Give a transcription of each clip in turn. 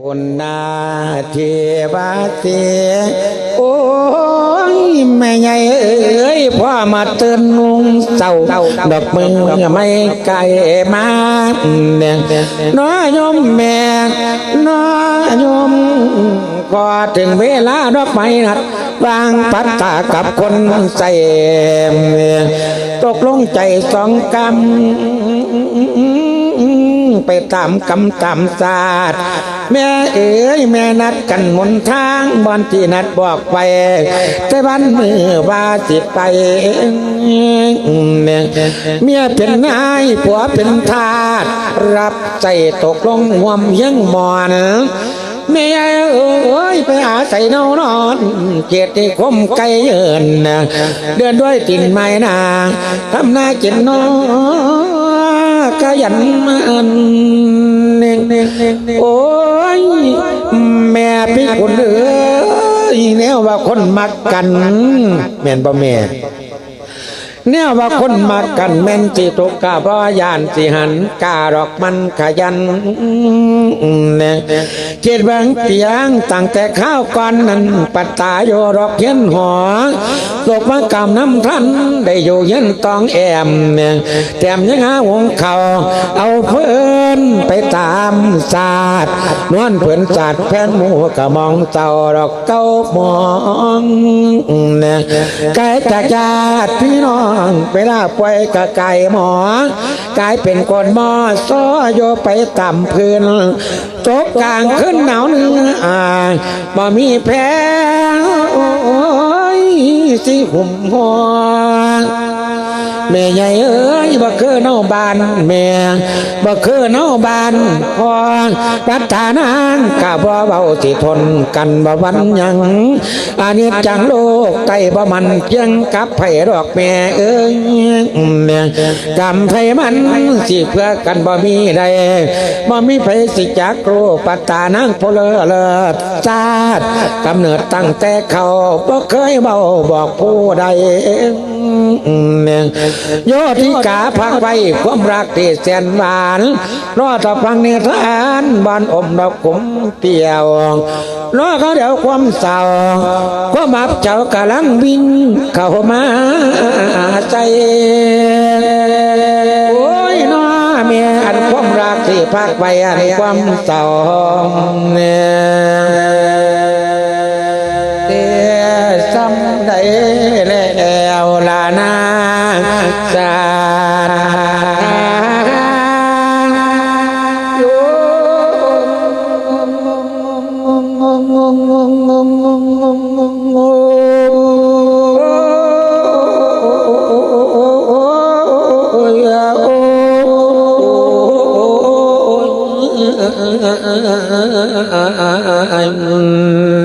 ปุณนาเทวาเตโอ้ยแม่ใหญ่เอ้ยพ่อมาเตือนนุงเศร้าดอกมือไม่ไกลมาเนี่ยน้อยยมแม่น้อยยมก็ถึงเวลาดอกไม้นัดวางปัตตากับคนใส่ตกลงใจสองกำ ไปตามกำตามศาสตร์แม่เอ๋ยแม่นัดกันหนทางบอนที่นัดบอกไปแต่วันมือว่าสิไปเมียเป็นนายผัวเป็นทาสรับใจตกลงหวมยังมอนแม่เอ้ยไปอาศัยนอนอน เกียรติคมไกลเยินเดินด้วยตินไม้นาทำหน้าจินนอก ขยันมันเน่งเน่งเน่งโอ้ยแม่พี่คนเอ้ยแนวว่าคนมักกัน แม่นบ่แม่ แนวว่าคนมากันแม่นสิตกกาบ่ยานสิหันการอกมันขยันเนี่ยเจ็ดแบงเปียงตั้งแต่ข้าวก่อนนั้นปัตตาโยรอกเย็นหอตกมากำน้ำทันได้อยู่เย็นตองแอมเนี่ยแถมยังหาวงเขาเอาเพื่อนไปตามศาสตร์นวลเพื่อนศาสตร์แฟนหมูกะมองเจ้าดอกเก้ามองเนี่ยไกลจากญาติพี่น้องเวลาป่วยกะไก่หมอ กลายเป็นคนหมอซ้อโยไปต่ำพื้นตบกลางขึ้นหนาวเนื้ออ่าบ่มีแพ้โอ้ยสิหุ่มหัว แม่ใหญ่เอ้ยบ่คือเนาบานแม่บ่คือเนาบานพอรัตานานกะบ่เบาสิทนกันบ่วันยังอันนี้จังโลกไตบ่มันเพียงกับไผดอกแม่เอ้ยแม่กำไผมันสิเพื่อกันบ่มีใดบ่มีไผสิจักโลปัตตานางพลเลิศชาติกำเนิดตั้งแต่เขาบ่เคยเบาบอกผู้ใดโยธิกาพักไว้ความรักที่แสนหวานรอต่อฟังนิทานบานอมดอกขมเปียวรอเขาเดี๋ยวความเศร้าความอับเจ้ากำลังวิ่งเข้ามาใจโอ้ยน้อเมียอันความรักที่พักไว้อันความเศร้าเนี่ยซ้ำได้แล้วล่ะนา สา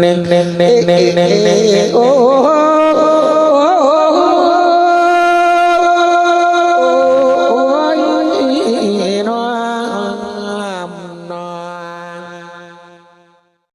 เน่งเน่